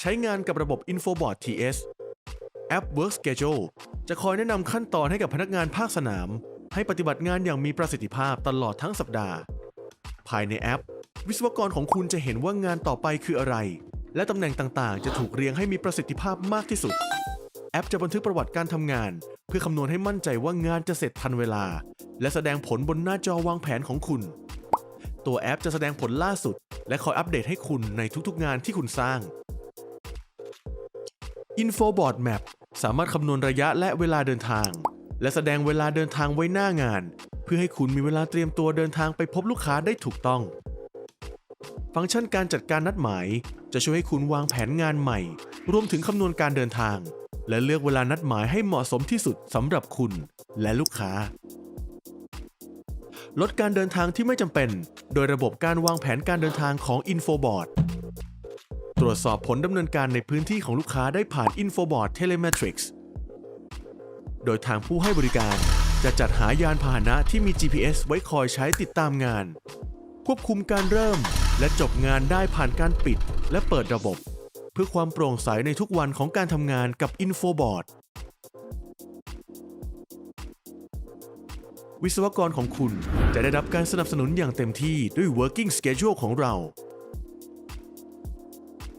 ใช้งานกับระบบ Infobot TS แอป Work Schedule จะคอยแนะนำขั้นตอนให้กับพนักงานภาคสนาม ให้ปฏิบัติงานอย่างมีประสิทธิภาพตลอดทั้งสัปดาห์ ภายในแอป วิศวกรของคุณจะเห็นว่างานต่อไปคืออะไร และตำแหน่งต่างๆ จะถูกเรียงให้มีประสิทธิภาพมากที่สุด แอปจะบันทึกประวัติการทำงาน เพื่อคำนวณให้มั่นใจว่างานจะเสร็จทันเวลา และแสดงผลบนหน้าจอวางแผนของคุณ ตัวแอปจะแสดงผลล่าสุด และคอยอัปเดตให้คุณในทุกๆงานที่คุณสร้าง Infoboard Map สามารถคำนวณระยะและเวลาเดินทาง และแสดงเวลาเดินทางไว้หน้างาน เพื่อให้คุณมีเวลาเตรียมตัวเดินทางไปพบลูกค้าได้ถูกต้อง ฟังก์ชันการจัดการนัดหมาย จะช่วยให้คุณวางแผนงานใหม่ รวมถึงคำนวณการเดินทาง และเลือกเวลานัดหมายให้เหมาะสมที่สุดสำหรับคุณและลูกค้า ลดการเดินทางที่ไม่จำเป็น โดยระบบการวางแผนการเดินทางของ Infoboard ตรวจสอบผลดำเนินการในพื้นที่ของลูกค้าได้ผ่าน Infoboard Telemetrics โดยทางผู้ให้บริการจะจัดหายานพาหนะที่มี GPS ไว้คอยใช้ติดตามงาน ควบคุมการเริ่มและจบงานได้ผ่านการปิดและเปิดระบบ เพื่อความโปร่งใสในทุกวันของการทำงานกับ Infoboard วิศวกรของคุณจะได้รับการสนับสนุนอย่างเต็มที่ด้วย Working Schedule ของเรา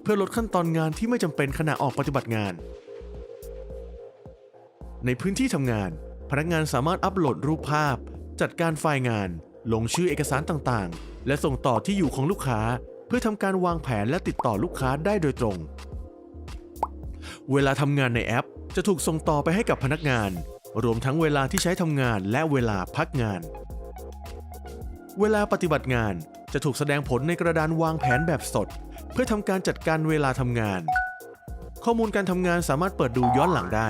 เพื่อลดขั้นตอนงานที่ไม่จำเป็นขณะออกปฏิบัติงาน ในพื้นที่ทำงาน พนักงานสามารถอัปโหลดรูปภาพ จัดการไฟล์งาน ลงชื่อเอกสารต่างๆ และส่งต่อที่อยู่ของลูกค้า เพื่อทำการวางแผนและติดต่อลูกค้าได้โดยตรง เวลาทำงานในแอป จะถูกส่งต่อไปให้กับพนักงาน รวมทั้งเวลาที่ใช้ทำงานและเวลาพักงานเวลาปฏิบัติงาน จะถูกแสดงผลในกระดานวางแผนแบบสด เพื่อทำการจัดการเวลาทำงาน ข้อมูลการทำงานสามารถเปิดดูย้อนหลังได้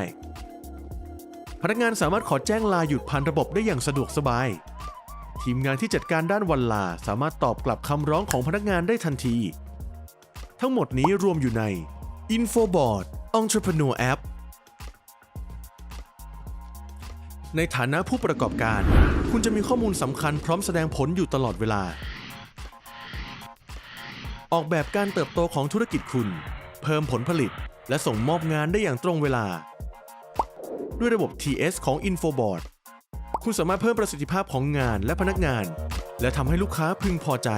พนักงานสามารถขอแจ้งลาหยุดผ่านระบบได้อย่างสะดวกสบาย ทีมงานที่จัดการด้านวันลาสามารถตอบกลับคำร้องของพนักงานได้ทันที ทั้งหมดนี้รวมอยู่ใน Infoboard Entrepreneur App ในฐานะผู้ประกอบการ คุณจะมีข้อมูลสำคัญพร้อมแสดงผลอยู่ตลอดเวลา ออกแบบการเติบโตของธุรกิจคุณ เพิ่มผลผลิต และส่งมอบงานได้อย่างตรงเวลา ด้วยระบบ TS ของ Infoboard คุณสามารถเพิ่มประสิทธิภาพของงานและพนักงาน และทำให้ลูกค้าพึงพอใจ